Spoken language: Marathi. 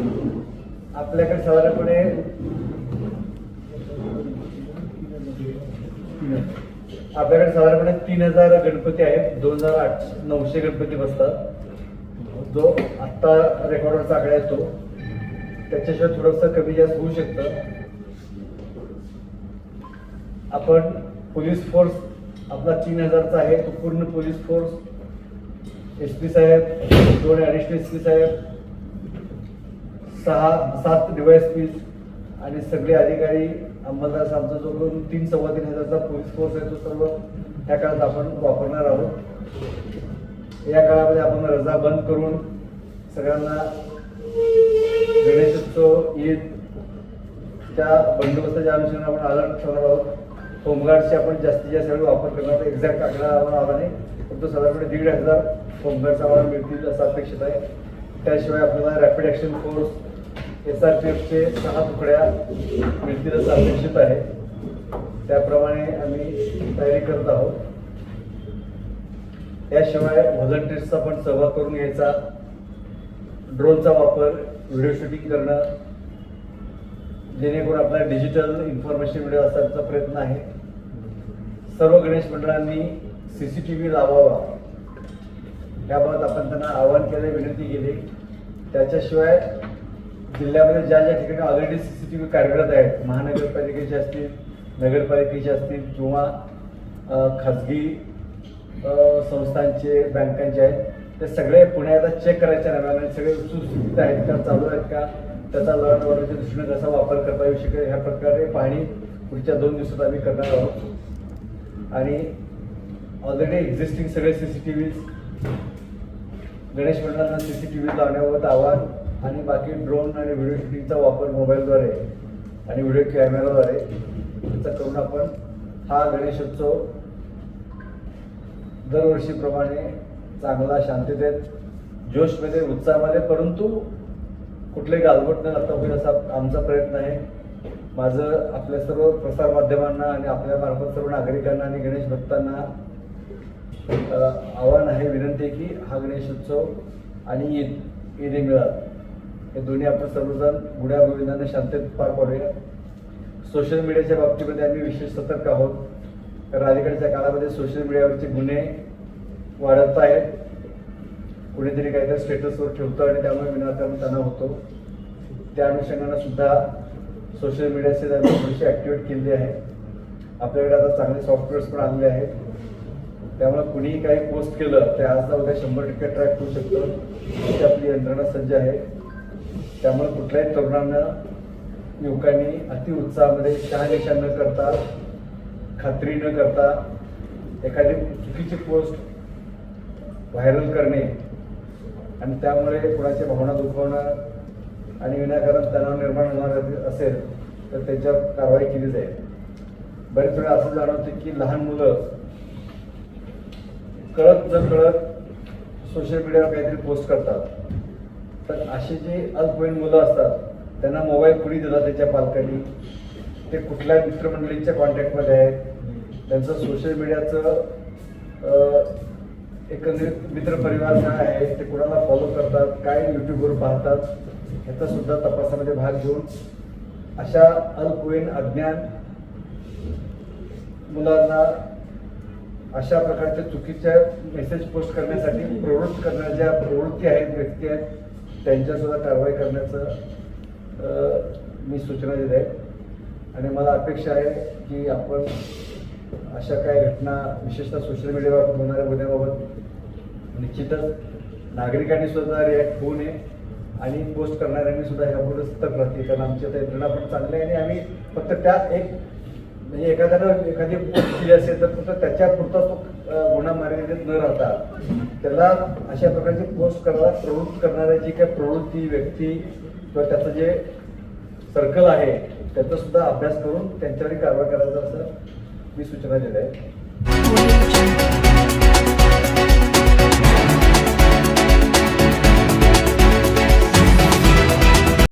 आपल्याकडे साधारणपणे आपल्याकडे साधारणपणे तीन हजार गणपती आहेत. दोन हजार आठ नऊशे गणपती बसतात. जो आत्ता रेकॉर्डवर चाकडा येतो. त्याच्याशिवाय थोडंसं कमी जास्त होऊ शकतं. आपण पोलीस फोर्स आपला तीन हजारचा आहे. तो पूर्ण पोलीस फोर्स एस पी साहेब दोन ॲडिशनल एस पी साहेब सहा सात डिवायस पीस आणि सगळे अधिकारी अंमलदार आमचा जो करून तीन सव्वा तीन हजारचा पोलीस फोर्स आहे तो सर्व त्या काळात आपण वापरणार आहोत. या काळामध्ये आपण रजा बंद करून सगळ्यांना गणेशोत्सव ईद त्या बंदोबस्ताच्या अनुषंगाने आपण अलर्ट ठेवणार आहोत. होमगार्डचे आपण जास्तीत जास्त वेळ वापर करणार आहोत. एक्झॅक्ट आकडा आम्हाला आला नाही फक्त साधारणपणे दीड हजार होमगार्डचा आम्हाला मिळतील असं अपेक्षित आहे. त्याशिवाय आपल्याला rapid action force S R P एफचे सहा तुकड्या मिळतील असं अपेक्षित आहे. त्याप्रमाणे आम्ही तयारी करत आहोत. त्याशिवाय व्हॉलंटियर्सचा पण सहभाग करून घ्यायचा. ड्रोनचा वापर व्हिडिओ शूटिंग करणं जेणेकरून आपला डिजिटल इन्फॉर्मेशन व्हिडिओ असण्याचा प्रयत्न आहे. सर्व गणेश मंडळांनी सी सी टी व्ही लावावा. याबाबत आपण त्यांना आवाहन केलं विनंती केली. त्याच्याशिवाय जिल्ह्यामध्ये ज्या ज्या ठिकाणी already C C T V कार्यरत आहेत महानगरपालिकेचे असतील नगरपालिकेचे असतील किंवा खाजगी संस्थांचे बँकांचे आहेत ते सगळे पुण्याला चेक करायच्या नव्याने सगळे सुस्थित आहेत का चालू आहेत का त्याचा लॉन ऑर्डरच्या दृष्टीने कसा वापर करता येऊ शकेल? ह्या प्रकारे पाहणी पुढच्या दोन दिवसात आम्ही करणार आहोत. आणि ऑलरेडी एक्झिस्टिंग सगळे C C T V Ganesh मंडळांना सी सी टी व्ही लावण्याबाबत आव्हान आणि बाकी ड्रोन आणि व्हिडिओ शूटिंगचा वापर मोबाईलद्वारे आणि व्हिडिओ कॅमेराद्वारे याचा करून आपण हा गणेशोत्सव दरवर्षीप्रमाणे चांगला शांततेत जोशमध्ये उत्साहामध्ये परंतु कुठले गालबोट न लागता होईल असा आमचा प्रयत्न आहे. माझं आपल्या सर्व प्रसारमाध्यमांना आणि आपल्या मार्फत सर्व नागरिकांना आणि गणेश भक्तांना आव्हान आहे विनंती आहे की हा गणेशोत्सव आणि ईद ईद मिळाला हे दोन्ही आपण सर्वजण गुड्या गोविंदाने शांततेत पार पाडूया. सोशल मीडियाच्या बाबतीमध्ये आम्ही विशेष सतर्क आहोत. कारण अलीकडच्या काळामध्ये सोशल मीडियावरचे गुन्हे वाढत आहेत. कुणीतरी काहीतरी स्टेटसवर ठेवतं आणि त्यामुळे विनाकारण तणाव होतो. त्या अनुषंगानं सुद्धा सोशल मीडियाचे आम्ही थोडीशी ॲक्टिवेट केली आहे आपल्याकडे आता चांगले सॉफ्टवेअर्स पण आणले आहेत. त्यामुळे कुणीही काही पोस्ट केलं तर आज उद्या शंभर टक्के ट्रॅक होऊ शकतं. अशी आपली यंत्रणा सज्ज आहे. त्यामुळे कुठल्याही तरुणांना युवकांनी अतिउत्साहामध्ये शहानिशा न करता खात्री न करता एखादी चुकीची पोस्ट व्हायरल करणे आणि त्यामुळे कुणाच्या भावना दुखवणं आणि विनाकारण तणाव निर्माण होणार असेल तर त्याच्यावर कारवाई केली जाईल. बरेच वेळा असं जाणवते की लहान मुलं कळत न कळत सोशल मीडियावर काहीतरी पोस्ट करतात. तर अशी जी अल्पवयीन मुलं असतात त्यांना मोबाईल कुणी दिला त्याच्या पालकांनी? ते कुठल्या मित्रमंडळींच्या कॉन्टॅक्टमध्ये आहेत? त्यांचं सोशल मीडियाचं अं, एकंदरीत मित्रपरिवार काय आहे? ते कुणाला फॉलो करतात? काय यूट्यूबवर पाहतात? ह्याचा सुद्धा तपासामध्ये भाग घेऊन अशा अल्पवयीन अज्ञान मुलांना अशा प्रकारच्या चुकीच्या मेसेज पोस्ट करण्यासाठी प्रवृत्त करणाऱ्या ज्या प्रवृत्ती आहेत व्यक्ती आहेत त्यांच्यासुद्धा कारवाई करण्याचं मी सूचना दिल्या आहेत. आणि मला अपेक्षा आहे की आपण अशा काही घटना विशेषतः सोशल मीडियावर होणाऱ्या गुन्ह्याबाबत निश्चितच नागरिकांनी सुद्धा रिॲक्ट होऊ नये. आणि पोस्ट करणाऱ्यांनी सुद्धा ह्यापुढे सतर्क राहतील. कारण आमच्या यंत्रणा पण चांगल्या आहे आणि आम्ही फक्त त्या एक म्हणजे एखाद्यानं एखादी पोस्ट केली असेल तर फक्त त्याच्या पुरता तो गुन्हा मर्यादित न राहता त्याला अशा प्रकारची पोस्ट करायला प्रवृत्त करणाऱ्या जी काही प्रवृत्ती व्यक्ती किंवा त्याचं जे सर्कल आहे त्याचा सुद्धा अभ्यास करून त्यांच्यावर कारवाई करायचं असं मी सूचना दिल्या आहे.